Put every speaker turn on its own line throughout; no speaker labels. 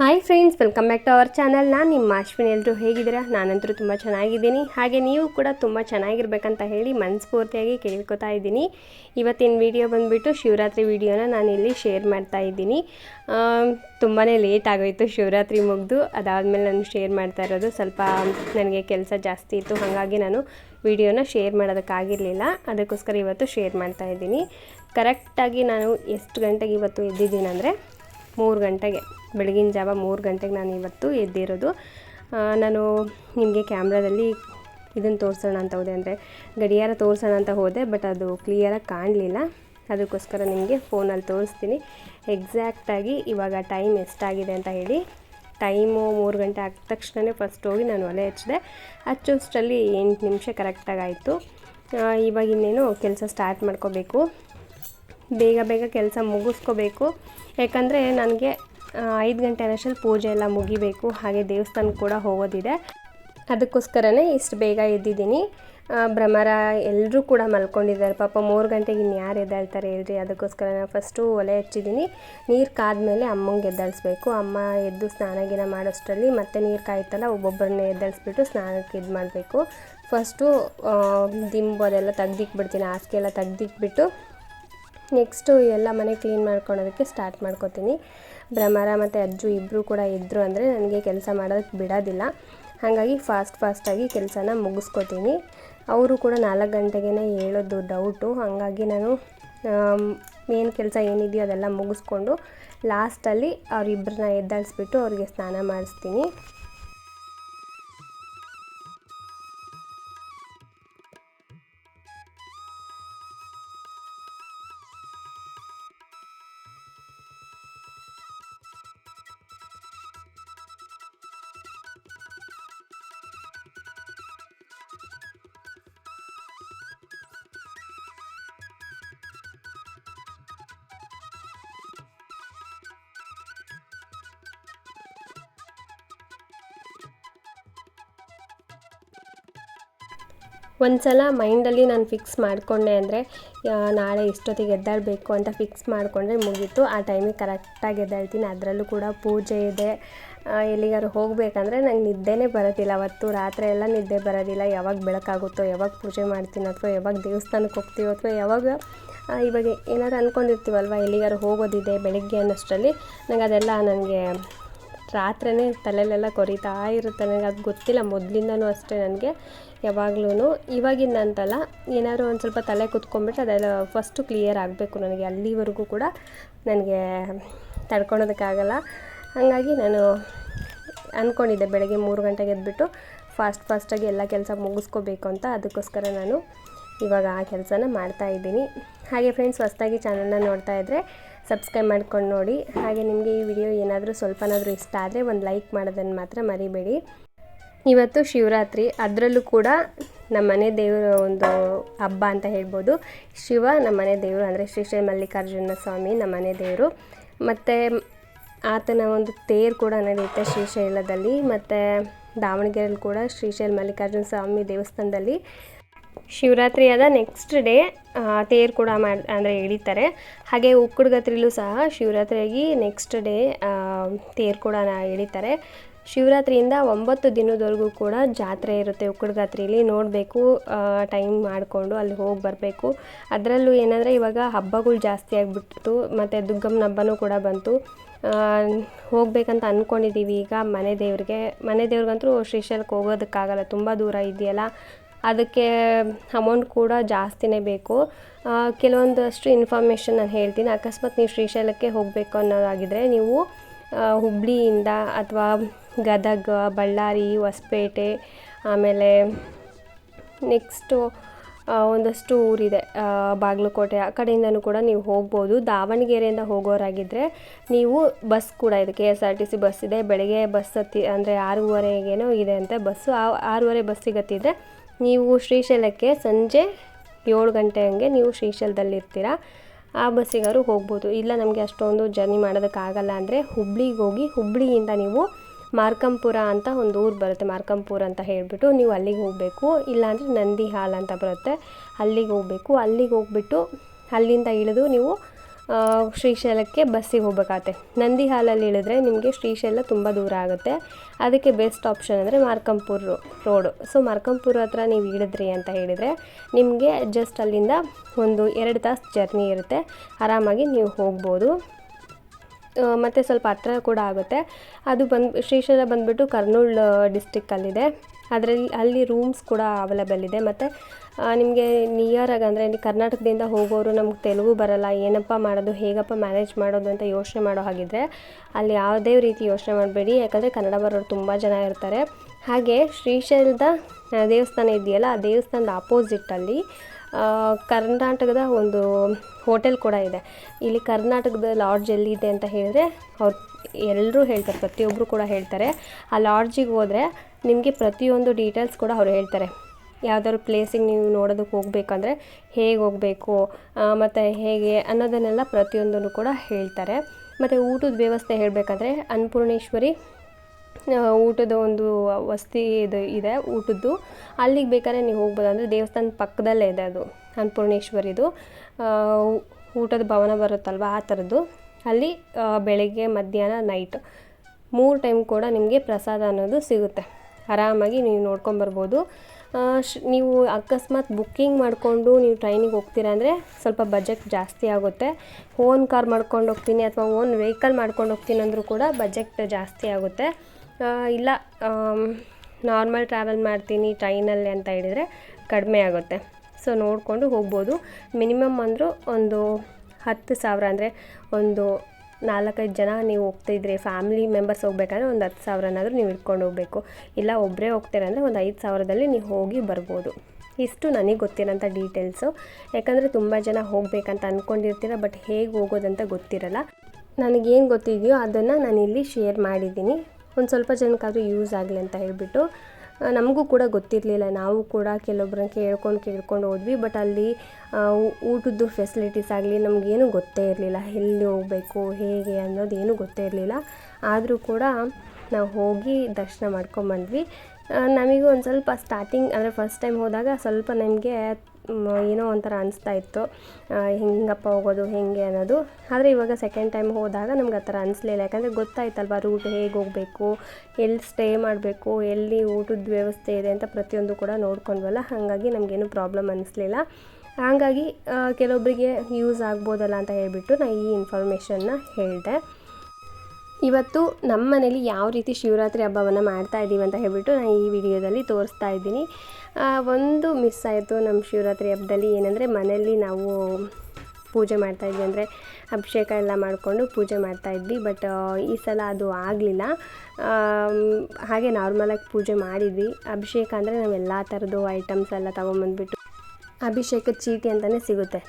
Hi friends welcome back to our channel ನಾನು ನಿಮ್ಮ ಅಶ್ವಿನಿ. ಎಲ್ಲರೂ ಹೇಗಿದ್ದೀರಾ? ನಾನಂತರೂ ತುಂಬ ಚೆನ್ನಾಗಿದ್ದೀನಿ. ಹಾಗೆ ನೀವು ಕೂಡ ತುಂಬ ಚೆನ್ನಾಗಿರ್ಬೇಕಂತ ಹೇಳಿ ಮನಸ್ಫೂರ್ತಿಯಾಗಿ ಕೇಳ್ಕೊತಾ ಇದ್ದೀನಿ. ಇವತ್ತಿನ ವಿಡಿಯೋ ಬಂದುಬಿಟ್ಟು ಶಿವರಾತ್ರಿ ವಿಡಿಯೋನ ನಾನು ಇಲ್ಲಿ ಶೇರ್ ಮಾಡ್ತಾ ಇದ್ದೀನಿ. ತುಂಬಾ ಲೇಟ್ ಆಗೋಯಿತು ಶಿವರಾತ್ರಿ ಮುಗಿದು. ಅದಾದಮೇಲೆ ನಾನು ಶೇರ್ ಮಾಡ್ತಾ ಇರೋದು ಸ್ವಲ್ಪ ನನಗೆ ಕೆಲಸ ಜಾಸ್ತಿ ಇತ್ತು. ಹಾಗಾಗಿ ನಾನು ವಿಡಿಯೋನ ಶೇರ್ ಮಾಡೋದಕ್ಕಾಗಿರಲಿಲ್ಲ. ಅದಕ್ಕೋಸ್ಕರ ಇವತ್ತು ಶೇರ್ ಮಾಡ್ತಾ ಇದ್ದೀನಿ. ಕರೆಕ್ಟಾಗಿ ನಾನು ಎಷ್ಟು ಗಂಟೆಗೆ ಇವತ್ತು ಎದ್ದಿದ್ದೀನಿ ಅಂದರೆ ಮೂರು ಗಂಟೆಗೆ, ಬೆಳಗಿನ ಜಾವ ಮೂರು ಗಂಟೆಗೆ ನಾನು ಇವತ್ತು ಎದ್ದಿರೋದು. ನಾನು ನಿಮಗೆ ಕ್ಯಾಮ್ರಾದಲ್ಲಿ ಇದನ್ನು ತೋರಿಸೋಣ ಅಂತ ಹೋದೆ. ಅಂದರೆ ಗಡಿಯಾರ ತೋರಿಸೋಣ ಅಂತ ಹೋದೆ, ಬಟ್ ಅದು ಕ್ಲಿಯರಾಗಿ ಕಾಣಲಿಲ್ಲ. ಅದಕ್ಕೋಸ್ಕರ ನಿಮಗೆ ಫೋನಲ್ಲಿ ತೋರಿಸ್ತೀನಿ. ಎಕ್ಸಾಕ್ಟಾಗಿ ಇವಾಗ ಟೈಮ್ ಎಷ್ಟಾಗಿದೆ ಅಂತ ಹೇಳಿ. ಟೈಮು ಮೂರು ಗಂಟೆ ಆದ ತಕ್ಷಣವೇ ಫಸ್ಟ್ ಹೋಗಿ ನಾನು ಒಲೆ ಹಚ್ಚಿದೆ. ಹಚ್ಚೋಷ್ಟರಲ್ಲಿ ಎಂಟು ನಿಮಿಷ ಕರೆಕ್ಟಾಗಿ ಆಯಿತು. ಇವಾಗ ಇನ್ನೇನು ಕೆಲಸ ಸ್ಟಾರ್ಟ್ ಮಾಡ್ಕೋಬೇಕು. ಬೇಗ ಬೇಗ ಕೆಲಸ ಮುಗಿಸ್ಕೋಬೇಕು. ಯಾಕಂದರೆ ನನಗೆ ಐದು ಗಂಟೆ ಅನ್ನೋಷ್ಟರಲ್ಲಿ ಪೂಜೆ ಎಲ್ಲ ಮುಗಿಬೇಕು. ಹಾಗೆ ದೇವಸ್ಥಾನಕ್ಕೆ ಕೂಡ ಹೋಗೋದಿದೆ. ಅದಕ್ಕೋಸ್ಕರನೇ ಇಷ್ಟು ಬೇಗ ಎದ್ದಿದ್ದೀನಿ. ಭ್ರಮರ ಎಲ್ಲರೂ ಕೂಡ ಮಲ್ಕೊಂಡಿದ್ದಾರೆ. ಪಾಪ ಮೂರು ಗಂಟೆಗೆ ಇನ್ನು ಯಾರು ಎದ್ದೇಳ್ತಾರೆ ಹೇಳ್ರಿ? ಅದಕ್ಕೋಸ್ಕರ ನಾನು ಫಸ್ಟು ಒಲೆ ಹಚ್ಚಿದ್ದೀನಿ. ನೀರು ಕಾದ್ಮೇಲೆ ಅಮ್ಮಂಗೆ ಎದ್ದಾಳಿಸ್ಬೇಕು. ಅಮ್ಮ ಎದ್ದು ಸ್ನಾನ ಗಿನ ಮಾಡೋಷ್ಟರಲ್ಲಿ ಮತ್ತೆ ನೀರು ಕಾಯ್ತಲ್ಲ ಒಬ್ಬೊಬ್ಬರನ್ನೇ ಎದ್ದಾಳಿಸ್ಬಿಟ್ಟು ಸ್ನಾನಕ್ಕೆ ಇದು ಮಾಡಬೇಕು. ಫಸ್ಟು ದಿಂಬು ಅದೆಲ್ಲ ತೆಗ್ದಿಕ್ಬಿಡ್ತೀನಿ. ಹಾಸಿಗೆ ಎಲ್ಲ ತೆಗ್ದಿಕ್ಬಿಟ್ಟು ನೆಕ್ಸ್ಟು ಎಲ್ಲ ಮನೆ ಕ್ಲೀನ್ ಮಾಡ್ಕೊಳೋದಕ್ಕೆ ಸ್ಟಾರ್ಟ್ ಮಾಡ್ಕೊತೀನಿ. ಭ್ರಮರ ಮತ್ತು ಅಜ್ಜು ಇಬ್ಬರು ಕೂಡ ಇದ್ದರು ಅಂದರೆ ನನಗೆ ಕೆಲಸ ಮಾಡೋದಕ್ಕೆ ಬಿಡೋದಿಲ್ಲ. ಹಾಗಾಗಿ ಫಾಸ್ಟ್ ಫಾಸ್ಟಾಗಿ ಕೆಲಸನ ಮುಗಿಸ್ಕೊತೀನಿ. ಅವರು ಕೂಡ ನಾಲ್ಕು ಗಂಟೆಗೇ ಹೇಳೋದು ಡೌಟು ಹಾಗಾಗಿ ನಾನು ಮೇನ್ ಕೆಲಸ ಏನಿದೆಯೋ ಅದೆಲ್ಲ ಮುಗಿಸ್ಕೊಂಡು ಲಾಸ್ಟಲ್ಲಿ ಅವರಿಬ್ಬರನ್ನ ಎದ್ದಾಡಿಸ್ಬಿಟ್ಟು ಅವ್ರಿಗೆ ಸ್ನಾನ ಮಾಡಿಸ್ತೀನಿ. ಒಂದು ಸಲ ಮೈಂಡಲ್ಲಿ ನಾನು ಫಿಕ್ಸ್ ಮಾಡಿಕೊಂಡೆ ಅಂದರೆ ನಾಳೆ ಇಷ್ಟೊತ್ತಿಗೆ ಎದ್ದಾಡಬೇಕು ಅಂತ ಫಿಕ್ಸ್ ಮಾಡಿಕೊಂಡ್ರೆ ಮುಗೀತು. ಆ ಟೈಮಿಗೆ ಕರೆಕ್ಟಾಗಿ ಎದ್ದಾಳ್ತೀನಿ. ಅದರಲ್ಲೂ ಕೂಡ ಪೂಜೆ ಇದೆ. ಎಲ್ಲಿಗಾರು ಹೋಗಬೇಕಂದ್ರೆ ನಂಗೆ ನಿದ್ದೆನೇ ಬರೋದಿಲ್ಲ. ಅವತ್ತು ರಾತ್ರಿ ಎಲ್ಲ ನಿದ್ದೆ ಬರೋದಿಲ್ಲ. ಯಾವಾಗ ಬೆಳಕಾಗುತ್ತೋ, ಯಾವಾಗ ಪೂಜೆ ಮಾಡ್ತೀನಿ ಅಥವಾ ಯಾವಾಗ ದೇವಸ್ಥಾನಕ್ಕೆ ಹೋಗ್ತೀವೋ ಅಥವಾ ಯಾವಾಗ ಇವಾಗ ಏನಾದ್ರು ಅಂದ್ಕೊಂಡಿರ್ತೀವಲ್ವ ಎಲ್ಲಿಗಾರು ಹೋಗೋದಿದೆ ಬೆಳಗ್ಗೆ ಅನ್ನೋಷ್ಟರಲ್ಲಿ, ನಂಗೆ ಅದೆಲ್ಲ ನನಗೆ ರಾತ್ರಿನೇ ತಲೆಲೆಲ್ಲ ಕೊರಿತಾ ಇರುತ್ತೆ ನನಗೆ ಅದು ಗೊತ್ತಿಲ್ಲ, ಮೊದಲಿಂದನೂ ಅಷ್ಟೇ ನನಗೆ. ಯಾವಾಗ್ಲೂ ಇವಾಗಿಂದ ಅಂತಲ್ಲ ಏನಾದರೂ ಒಂದು ಸ್ವಲ್ಪ ತಲೆ ಕುತ್ಕೊಂಡ್ಬಿಟ್ರೆ ಅದೆಲ್ಲ ಫಸ್ಟು ಕ್ಲಿಯರ್ ಆಗಬೇಕು ನನಗೆ. ಅಲ್ಲಿವರೆಗೂ ಕೂಡ ನನಗೆ ತಡ್ಕೊಳೋದಕ್ಕಾಗಲ್ಲ ಹಾಗಾಗಿ ನಾನು ಅಂದ್ಕೊಂಡಿದ್ದೆ ಬೆಳಗ್ಗೆ ಮೂರು ಗಂಟೆಗೆ ಎದ್ಬಿಟ್ಟು ಫಾಸ್ಟ್ ಫಾಸ್ಟಾಗಿ ಎಲ್ಲ ಕೆಲಸ ಮುಗಿಸ್ಕೋಬೇಕು ಅಂತ. ಅದಕ್ಕೋಸ್ಕರ ನಾನು ಇವಾಗ ಆ ಕೆಲಸನ ಮಾಡ್ತಾ ಇದ್ದೀನಿ. ಹಾಗೆ ಫ್ರೆಂಡ್ಸ್ ಹೊಸ್ದಾಗಿ ಚಾನಲ್ನ ನೋಡ್ತಾ ಇದ್ದರೆ ಸಬ್ಸ್ಕ್ರೈಬ್ ಮಾಡ್ಕೊಂಡು ನೋಡಿ. ಹಾಗೆ ನಿಮಗೆ ಈ ವಿಡಿಯೋ ಏನಾದರೂ ಸ್ವಲ್ಪನಾದರೂ ಇಷ್ಟ ಆದರೆ ಒಂದು ಲೈಕ್ ಮಾಡೋದನ್ನು ಮಾತ್ರ ಮರಿಬೇಡಿ. ಇವತ್ತು ಶಿವರಾತ್ರಿ. ಅದರಲ್ಲೂ ಕೂಡ ನಮ್ಮ ಮನೆ ದೇವರ ಒಂದು ಹಬ್ಬ ಅಂತ ಹೇಳ್ಬೋದು. ಶಿವ ನಮ್ಮ ಮನೆ ದೇವರು ಅಂದರೆ ಶ್ರೀ ಶ್ರೀ ಮಲ್ಲಿಕಾರ್ಜುನ ಸ್ವಾಮಿ ನಮ್ಮ ಮನೆ ದೇವರು. ಮತ್ತು ಆತನ ಒಂದು ತೇರು ಕೂಡ ನಡೆಯುತ್ತೆ ಶ್ರೀಶೈಲದಲ್ಲಿ. ಮತ್ತು ದಾವಣಗೆರೆಯಲ್ಲಿ ಕೂಡ ಶ್ರೀಶೈಲ ಮಲ್ಲಿಕಾರ್ಜುನ ಸ್ವಾಮಿ ದೇವಸ್ಥಾನದಲ್ಲಿ. ಶಿವರಾತ್ರಿ ಆದ ನೆಕ್ಸ್ಟ್ ಡೇ ತೇರು ಕೂಡ ಮಾಡಿ ಅಂದರೆ ಎಳಿತಾರೆ ಹಾಗೆ ಉಕ್ಕುಡ್ಗತ್ರಿಲೂ ಸಹ ಶಿವರಾತ್ರಿಯಾಗಿ ನೆಕ್ಸ್ಟ್ ಡೇ ತೇರು ಕೂಡ ಎಳಿತಾರೆ ಶಿವರಾತ್ರಿಯಿಂದ ಒಂಬತ್ತು ದಿನದವರೆಗೂ ಕೂಡ ಜಾತ್ರೆ ಇರುತ್ತೆ ಉಕ್ಕುಡ್ಗಾತ್ರಿಯಲ್ಲಿ ನೋಡಬೇಕು ಟೈಮ್ ಮಾಡಿಕೊಂಡು ಅಲ್ಲಿ ಹೋಗಿ ಬರಬೇಕು. ಅದರಲ್ಲೂ ಏನಂದರೆ ಇವಾಗ ಹಬ್ಬಗಳು ಜಾಸ್ತಿ ಆಗಿಬಿಡ್ತು ಮತ್ತು ದುಗ್ಗಮ್ಮನ ಹಬ್ಬನೂ ಕೂಡ ಬಂತು. ಹೋಗ್ಬೇಕಂತ ಅಂದ್ಕೊಂಡಿದ್ದೀವಿ ಈಗ ಮನೆ ದೇವ್ರಿಗೆ. ಮನೆ ದೇವ್ರಿಗಂತೂ ಶ್ರೀಶೈಲಕ್ಕೆ ಹೋಗೋದಕ್ಕಾಗಲ್ಲ, ತುಂಬ ದೂರ ಇದೆಯಲ್ಲ. ಅದಕ್ಕೆ ಅಮೌಂಟ್ ಕೂಡ ಜಾಸ್ತಿನೇ ಬೇಕು. ಕೆಲವೊಂದಷ್ಟು ಇನ್ಫಾರ್ಮೇಷನ್ ನಾನು ಹೇಳ್ತೀನಿ. ಅಕಸ್ಮಾತ್ ನೀವು ಶ್ರೀಶೈಲಕ್ಕೆ ಹೋಗಬೇಕು ಅನ್ನೋದಾಗಿದ್ದರೆ ನೀವು ಹುಬ್ಬಳ್ಳಿಯಿಂದ ಅಥವಾ ಗದಗ, ಬಳ್ಳಾರಿ, ಹೊಸಪೇಟೆ, ಆಮೇಲೆ ನೆಕ್ಸ್ಟು ಒಂದಷ್ಟು ಊರಿದೆ. ಬಾಗಲಕೋಟೆ ಆ ಕಡೆಯಿಂದನೂ ಕೂಡ ನೀವು ಹೋಗ್ಬೋದು. ದಾವಣಗೆರೆಯಿಂದ ಹೋಗೋರಾಗಿದ್ದರೆ ನೀವು ಬಸ್ ಕೂಡ ಇದೆ. K S R T C bus ಇದೆ. ಬೆಳಗ್ಗೆ ಬಸ್ ಹತ್ತಿ ಅಂದರೆ ಆರೂವರೆಗೇನೋ ಇದೆ ಅಂತ ಬಸ್ಸು ಆರೂವರೆ ಬಸ್ಸಿಗೆ ಹತ್ತಿದ್ರೆ ನೀವು ಶ್ರೀಶೈಲಕ್ಕೆ ಸಂಜೆ ಏಳು ಗಂಟೆ ಹಂಗೆ ನೀವು ಶ್ರೀಶೈಲದಲ್ಲಿರ್ತೀರ. ಆ ಬಸ್ಸಿಗಾರು ಹೋಗ್ಬೋದು. ಇಲ್ಲ ನಮಗೆ ಅಷ್ಟೊಂದು ಜರ್ನಿ ಮಾಡೋದಕ್ಕಾಗಲ್ಲ ಅಂದರೆ ಹುಬ್ಳಿಗೆ ಹೋಗಿ ಹುಬ್ಳಿಯಿಂದ ನೀವು ಮಾರ್ಕಂಪುರ ಅಂತ ಒಂದು ಊರು ಬರುತ್ತೆ. ಮಾರ್ಕಂಪುರ ಅಂತ ಹೇಳಿಬಿಟ್ಟು ನೀವು ಅಲ್ಲಿಗೆ ಹೋಗಬೇಕು. ಇಲ್ಲಾಂದರೆ ನಂದಿ ಹಾಲ್ ಅಂತ ಬರುತ್ತೆ. ಅಲ್ಲಿಗೆ ಹೋಗಬೇಕು. ಅಲ್ಲಿಗೆ ಹೋಗ್ಬಿಟ್ಟು ಅಲ್ಲಿಂದ ಇಳಿದು ನೀವು ಶ್ರೀಶೈಲಕ್ಕೆ ಬಸ್ಸಿಗೆ ಹೋಗ್ಬೇಕಾಗತ್ತೆ. ನಂದಿ ಹಾಲಲ್ಲಿ ಇಳಿದ್ರೆ ನಿಮಗೆ ಶ್ರೀಶೈಲ ತುಂಬ ದೂರ ಆಗುತ್ತೆ. ಅದಕ್ಕೆ ಬೆಸ್ಟ್ ಆಪ್ಷನ್ ಅಂದರೆ ಮಾರ್ಕಂಪುರ್ ರೋಡು. ಸೊ ಮಾರ್ಕಂಪುರ ಹತ್ರ ನೀವು ಇಳಿದ್ರಿ ಅಂತ ಹೇಳಿದರೆ ನಿಮಗೆ ಜಸ್ಟ್ ಅಲ್ಲಿಂದ ಒಂದು ಎರಡು ತಾಸು ಜರ್ನಿ ಇರುತ್ತೆ. ಆರಾಮಾಗಿ ನೀವು ಹೋಗ್ಬೋದು. ಮತ್ತು ಸ್ವಲ್ಪ ಹತ್ರ ಕೂಡ ಆಗುತ್ತೆ. ಅದು ಬಂದು, ಶ್ರೀಶೈಲ ಬಂದುಬಿಟ್ಟು ಕರ್ನೂಲ್ ಡಿಸ್ಟಿಕ್ಕಲ್ಲಿದೆ ಅದರಲ್ಲಿ ಅಲ್ಲಿ ರೂಮ್ಸ್ ಕೂಡ ಅವೈಲೇಬಲ್ ಇದೆ. ಮತ್ತು ನಿಮಗೆ ನಿಯರಾಗಿ ಅಂದರೆ ಕರ್ನಾಟಕದಿಂದ ಹೋಗೋರು ನಮ್ಗೆ ತೆಲುಗು ಬರಲ್ಲ, ಏನಪ್ಪ ಮಾಡೋದು, ಹೇಗಪ್ಪ ಮ್ಯಾನೇಜ್ ಮಾಡೋದು ಅಂತ ಯೋಚನೆ ಮಾಡೋ ಹಾಗಿದ್ರೆ ಅಲ್ಲಿ ಯಾವುದೇ ರೀತಿ ಯೋಚನೆ ಮಾಡಬೇಡಿ. ಯಾಕಂದರೆ ಕನ್ನಡ ಬರೋರು ತುಂಬ ಜನ ಇರ್ತಾರೆ. ಹಾಗೆ ಶ್ರೀಶೈಲದ ದೇವಸ್ಥಾನ ಇದೆಯಲ್ಲ, ಆ ದೇವಸ್ಥಾನದ ಅಪೋಸಿಟಲ್ಲಿ ಕರ್ನಾಟಕದ ಒಂದು ಹೋಟೆಲ್ ಕೂಡ ಇದೆ. ಇಲ್ಲಿ ಕರ್ನಾಟಕದ ಲಾಡ್ಜ್ ಎಲ್ಲಿದೆ ಅಂತ ಹೇಳಿದ್ರೆ, ಅವ್ರು ಎಲ್ಲರೂ ಹೇಳ್ತಾರೆ ಪ್ರತಿಯೊಬ್ಬರು ಕೂಡ ಹೇಳ್ತಾರೆ. ಆ ಲಾಡ್ಜಿಗೆ ಹೋದರೆ ನಿಮಗೆ ಪ್ರತಿಯೊಂದು ಡೀಟೇಲ್ಸ್ ಕೂಡ ಅವ್ರು ಹೇಳ್ತಾರೆ. ಯಾವ್ದಾದ್ರು ಪ್ಲೇಸಿಗೆ ನೀವು ನೋಡೋದಕ್ಕೆ ಹೋಗಬೇಕಂದ್ರೆ ಹೇಗೆ ಹೋಗಬೇಕು ಮತ್ತು ಹೇಗೆ ಅನ್ನೋದನ್ನೆಲ್ಲ ಪ್ರತಿಯೊಂದನ್ನು ಕೂಡ ಹೇಳ್ತಾರೆ. ಮತ್ತು ಊಟದ ವ್ಯವಸ್ಥೆ ಹೇಳಬೇಕಂದ್ರೆ ಅನ್ನಪೂರ್ಣೇಶ್ವರಿ ಊಟದ ಒಂದು ವಸ್ತಿ ಇದು ಇದೆ, ಊಟದ್ದು. ಅಲ್ಲಿಗೆ ಬೇಕಾದ್ರೆ ನೀವು ಹೋಗ್ಬೋದು. ಅಂದರೆ ದೇವಸ್ಥಾನದ ಪಕ್ಕದಲ್ಲೇ ಇದೆ ಅದು, ಅನ್ನಪೂರ್ಣೇಶ್ವರಿದು. ಊಟದ ಭವನ ಬರುತ್ತಲ್ವ ಆ ಥರದ್ದು. ಅಲ್ಲಿ ಬೆಳಗ್ಗೆ, ಮಧ್ಯಾಹ್ನ ನೈಟ್ ಮೂರು ಟೈಮ್ ಕೂಡ ನಿಮಗೆ ಪ್ರಸಾದ ಅನ್ನೋದು ಸಿಗುತ್ತೆ. ಆರಾಮಾಗಿ ನೀವು ನೋಡ್ಕೊಂಬರ್ಬೋದು ಶ್- ನೀವು ಅಕಸ್ಮಾತ್ ಬುಕ್ಕಿಂಗ್ ಮಾಡಿಕೊಂಡು ನೀವು ಟ್ರೈನಿಗೆ ಹೋಗ್ತೀರಾ ಅಂದರೆ ಸ್ವಲ್ಪ ಬಜೆಟ್ ಜಾಸ್ತಿ ಆಗುತ್ತೆ. ಓನ್ ಕಾರ್ ಮಾಡ್ಕೊಂಡು ಹೋಗ್ತೀನಿ ಅಥವಾ ಓನ್ ವೆಹಿಕಲ್ ಮಾಡ್ಕೊಂಡು ಹೋಗ್ತೀನಿ ಅಂದರೂ ಕೂಡ ಬಜೆಟ್ ಜಾಸ್ತಿ ಆಗುತ್ತೆ. ಇಲ್ಲ ನಾರ್ಮಲ್ ಟ್ರಾವೆಲ್ ಮಾಡ್ತೀನಿ ಟ್ರೈನಲ್ಲಿ ಅಂತ ಹೇಳಿದರೆ ಕಡಿಮೆ ಆಗುತ್ತೆ. ಸೊ ನೋಡಿಕೊಂಡು ಹೋಗ್ಬೋದು. ಮಿನಿಮಮ್ ಅಂದರೂ ಒಂದು ಹತ್ತು ಸಾವಿರ ಅಂದರೆ ಒಂದು ನಾಲ್ಕೈದು ಜನ ನೀವು ಹೋಗ್ತಿದ್ರೆ ಫ್ಯಾಮಿಲಿ ಮೆಂಬರ್ಸ್ ಹೋಗ್ಬೇಕಂದ್ರೆ ಒಂದು ಹತ್ತು ಸಾವಿರನಾದರೂ ನೀವು ಇಟ್ಕೊಂಡು ಹೋಗಬೇಕು. ಇಲ್ಲ ಒಬ್ಬರೇ ಹೋಗ್ತೀರ ಅಂದರೆ ಒಂದು ಐದು ಸಾವಿರದಲ್ಲಿ ನೀವು ಹೋಗಿ ಬರ್ಬೋದು. ಇಷ್ಟು ನನಗೆ ಗೊತ್ತಿರೋಂಥ ಡೀಟೇಲ್ಸು. ಯಾಕಂದರೆ ತುಂಬ ಜನ ಹೋಗಬೇಕಂತ ಅಂದ್ಕೊಂಡಿರ್ತೀರ ಬಟ್ ಹೇಗೆ ಹೋಗೋದಂತ ಗೊತ್ತಿರಲ್ಲ. ನನಗೇನು ಗೊತ್ತಿದೆಯೋ ಅದನ್ನು ನಾನು ಇಲ್ಲಿ ಶೇರ್ ಮಾಡಿದ್ದೀನಿ. ಒಂದು ಸ್ವಲ್ಪ ಜನಕ್ಕಾದರೂ ಯೂಸ್ ಆಗಲಿ ಅಂತ ಹೇಳಿಬಿಟ್ಟು ನಮಗೂ ಕೂಡ ಗೊತ್ತಿರಲಿಲ್ಲ. ನಾವು ಕೂಡ ಕೆಲವೊಬ್ಬರನ್ನ ಕೇಳ್ಕೊಂಡು ಕೇಳ್ಕೊಂಡು ಹೋದ್ವಿ. ಬಟ್ ಅಲ್ಲಿ ಊಟದ್ದು ಫೆಸಿಲಿಟೀಸ್ ಆಗಲಿ ನಮಗೇನು ಗೊತ್ತೇ ಇರಲಿಲ್ಲ. ಎಲ್ಲಿ ಹೋಗಬೇಕು, ಹೇಗೆ ಅನ್ನೋದೇನು ಗೊತ್ತೇ ಇರಲಿಲ್ಲ. ಆದರೂ ಕೂಡ ನಾವು ಹೋಗಿ ದರ್ಶನ ಮಾಡ್ಕೊಂಬಂದ್ವಿ. ನಮಗೂ ಒಂದು ಸ್ವಲ್ಪ ಸ್ಟಾರ್ಟಿಂಗ್ ಅಂದರೆ ಫಸ್ಟ್ ಟೈಮ್ ಹೋದಾಗ ಸ್ವಲ್ಪ ನಮಗೆ ಏನೋ ಒಂಥರ ಅನಿಸ್ತಾ ಇತ್ತು. ಹೆಂಗಪ್ಪ ಹೋಗೋದು, ಹೇಗೆ ಅನ್ನೋದು. ಆದರೆ ಇವಾಗ ಸೆಕೆಂಡ್ ಟೈಮ್ ಹೋದಾಗ ನಮ್ಗೆ ಆ ಥರ ಅನಿಸ್ಲಿಲ್ಲ. ಯಾಕಂದರೆ ಗೊತ್ತಾಯ್ತಲ್ವ ರೂಟ್ ಹೇಗೆ ಹೋಗಬೇಕು ಎಲ್ಲಿ ಸ್ಟೇ ಮಾಡಬೇಕು, ಎಲ್ಲಿ ಊಟದ ವ್ಯವಸ್ಥೆ ಇದೆ ಅಂತ ಪ್ರತಿಯೊಂದು ಕೂಡ ನೋಡ್ಕೊಂಡ್ವಲ್ಲ. ಹಾಗಾಗಿ ನಮಗೇನು ಪ್ರಾಬ್ಲಮ್ ಅನ್ನಿಸ್ಲಿಲ್ಲ ಹಾಗಾಗಿ ಕೆಲವೊಬ್ಬರಿಗೆ ಯೂಸ್ ಆಗ್ಬೋದಲ್ಲ ಅಂತ ಹೇಳಿಬಿಟ್ಟು ನಾನು ಈ ಇನ್ಫಾರ್ಮೇಷನ್ನ ಹೇಳಿದೆ. ಇವತ್ತು ನಮ್ಮ ಮನೇಲಿ ಯಾವ ರೀತಿ ಶಿವರಾತ್ರಿ ಹಬ್ಬವನ್ನು ಮಾಡ್ತಾ ಇದ್ದೀವಿ ಅಂತ ಹೇಳ್ಬಿಟ್ಟು ನಾನು ಈ ವಿಡಿಯೋದಲ್ಲಿ ತೋರಿಸ್ತಾ ಇದ್ದೀನಿ. ಒಂದು ಮಿಸ್ ಆಯಿತು ನಮ್ಮ ಶಿವರಾತ್ರಿ ಹಬ್ಬದಲ್ಲಿ ಏನಂದರೆ ಮನೆಯಲ್ಲಿ ನಾವು ಪೂಜೆ ಮಾಡ್ತಾಯಿದ್ವಿ ಅಂದರೆ ಅಭಿಷೇಕ ಎಲ್ಲ ಮಾಡಿಕೊಂಡು ಪೂಜೆ ಮಾಡ್ತಾಯಿದ್ವಿ ಬಟ್ ಈ ಸಲ ಅದು ಆಗಲಿಲ್ಲ. ಹಾಗೆ ನಾರ್ಮಲಾಗಿ ಪೂಜೆ ಮಾಡಿದ್ವಿ. ಅಭಿಷೇಕ ಅಂದರೆ ನಾವು ಎಲ್ಲ ಥರದ್ದು ಐಟಮ್ಸ್ ಎಲ್ಲ ತೊಗೊಂಬಂದ್ಬಿಟ್ಟು ಅಭಿಷೇಕದ ಚೀಟಿ ಅಂತಲೇ ಸಿಗುತ್ತೆ.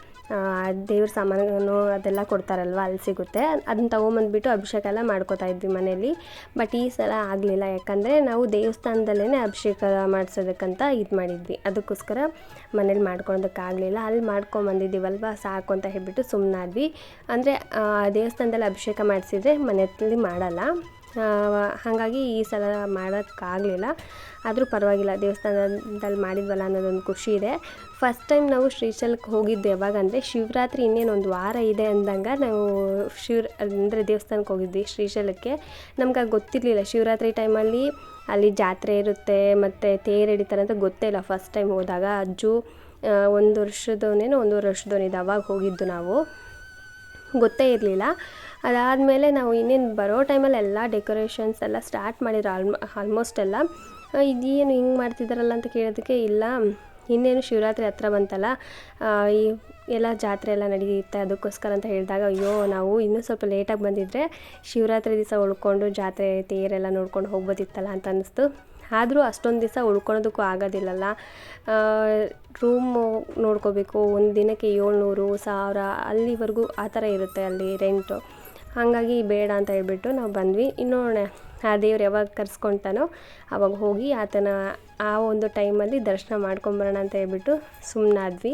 ದೇವ್ರ ಸಾಮಾನು ಅದೆಲ್ಲ ಕೊಡ್ತಾರಲ್ವ, ಅಲ್ಲಿ ಸಿಗುತ್ತೆ. ಅದನ್ನ ತೊಗೊಂಬಂದ್ಬಿಟ್ಟು ಅಭಿಷೇಕ ಎಲ್ಲ ಮಾಡ್ಕೋತಾ ಇದ್ವಿ ಮನೇಲಿ ಬಟ್ ಈ ಸಲ ಆಗಲಿಲ್ಲ. ಯಾಕಂದರೆ ನಾವು ದೇವಸ್ಥಾನದಲ್ಲೇ ಅಭಿಷೇಕ ಮಾಡಿಸೋದಕ್ಕಂತ ಇದು ಮಾಡಿದ್ವಿ. ಅದಕ್ಕೋಸ್ಕರ ಮನೇಲಿ ಮಾಡ್ಕೊಳೋದಕ್ಕಾಗಲಿಲ್ಲ. ಅಲ್ಲಿ ಮಾಡ್ಕೊಂಬಂದಿದ್ದೀವಲ್ವ, ಸಾಕು ಅಂತ ಹೇಳ್ಬಿಟ್ಟು ಸುಮ್ಮನಾದ್ವಿ ಅಂದರೆ ದೇವಸ್ಥಾನದಲ್ಲಿ ಅಭಿಷೇಕ ಮಾಡಿಸಿದ್ರೆ ಮನೆಯಲ್ಲಿ ಮಾಡಲ್ಲ. ಹಾಗಾಗಿ ಈ ಸಲ ಮಾಡೋಕ್ಕಾಗಲಿಲ್ಲ. ಆದರೂ ಪರವಾಗಿಲ್ಲ, ದೇವಸ್ಥಾನದಲ್ಲಿ ಮಾಡಿದ್ವಲ್ಲ ಅನ್ನೋದೊಂದು ಖುಷಿ ಇದೆ. ಫಸ್ಟ್ ಟೈಮ್ ನಾವು ಶ್ರೀಶೈಲಕ್ಕೆ ಹೋಗಿದ್ದು ಯಾವಾಗ ಅಂದರೆ ಶಿವರಾತ್ರಿ ಇನ್ನೇನು ಒಂದು ವಾರ ಇದೆ ಅಂದಂಗ ನಾವು ಶಿವ ಅಂದರೆ ದೇವಸ್ಥಾನಕ್ಕೆ ಹೋಗಿದ್ವಿ ಶ್ರೀಶೈಲಕ್ಕೆ. ನಮ್ಗೆ ಗೊತ್ತಿರಲಿಲ್ಲ, ಶಿವರಾತ್ರಿ ಟೈಮಲ್ಲಿ ಅಲ್ಲಿ ಜಾತ್ರೆ ಇರುತ್ತೆ, ಮತ್ತು ತೇರು ಹಿಡಿತಾರೆ ಅಂತ ಗೊತ್ತೇ ಇಲ್ಲ ಫಸ್ಟ್ ಟೈಮ್ ಹೋದಾಗ. ಅಜ್ಜು ಒಂದು ವರ್ಷದವನೇನೋ ಒಂದೂವರೆ ವರ್ಷದವನಿದ್ದು ಅವಾಗ ಹೋಗಿದ್ದು ನಾವು. ಗೊತ್ತೇ ಇರಲಿಲ್ಲ. ಅದಾದಮೇಲೆ ನಾವು ಇನ್ನೇನು ಬರೋ ಟೈಮಲ್ಲಿ ಎಲ್ಲ ಡೆಕೋರೇಷನ್ಸ್ ಎಲ್ಲ ಸ್ಟಾರ್ಟ್ ಮಾಡಿದ್ರು ಆಲ್ಮ ಆಲ್ಮೋಸ್ಟ್ ಎಲ್ಲ ಇದೇನು ಹಿಂಗೆ ಮಾಡ್ತಿದ್ದಾರಲ್ಲ ಅಂತ ಕೇಳೋದಕ್ಕೆ ಇಲ್ಲ. ಇನ್ನೇನು ಶಿವರಾತ್ರಿ ಹತ್ರ ಬಂತಲ್ಲ ಈ ಎಲ್ಲ ಜಾತ್ರೆ ಎಲ್ಲ ನಡೆಯುತ್ತೆ ಅದಕ್ಕೋಸ್ಕರ ಅಂತ ಹೇಳಿದಾಗ, ಅಯ್ಯೋ, ನಾವು ಇನ್ನೂ ಸ್ವಲ್ಪ ಲೇಟಾಗಿ ಬಂದಿದ್ದರೆ ಶಿವರಾತ್ರಿ ದಿವಸ ಉಳ್ಕೊಂಡು ಜಾತ್ರೆ ತೇರೆಲ್ಲ ನೋಡ್ಕೊಂಡು ಹೋಗ್ಬೋದಿತ್ತಲ್ಲ ಅಂತ ಅನ್ನಿಸ್ತು. ಆದರೂ ಅಷ್ಟೊಂದು ದಿವಸ ಉಳ್ಕೊಳೋದಕ್ಕೂ ಆಗೋದಿಲ್ಲಲ್ಲ. ರೂಮು ನೋಡ್ಕೋಬೇಕು, ಒಂದು ದಿನಕ್ಕೆ ಏಳ್ನೂರು, ಸಾವಿರ, ಅಲ್ಲಿವರೆಗೂ ಆ ಥರ ಇರುತ್ತೆ ಅಲ್ಲಿ ರೆಂಟು ಹಾಗಾಗಿ ಬೇಡ ಅಂತ ಹೇಳ್ಬಿಟ್ಟು ನಾವು ಬಂದ್ವಿ. ಇನ್ನು ಆ ದೇವ್ರು ಯಾವಾಗ ಕರ್ಸ್ಕೊತಾನೋ ಅವಾಗ ಹೋಗಿ ಆತನ ಆ ಒಂದು ಟೈಮಲ್ಲಿ ದರ್ಶನ ಮಾಡ್ಕೊಂಬರೋಣ ಅಂತ ಹೇಳ್ಬಿಟ್ಟು ಸುಮ್ಮನಾದ್ವಿ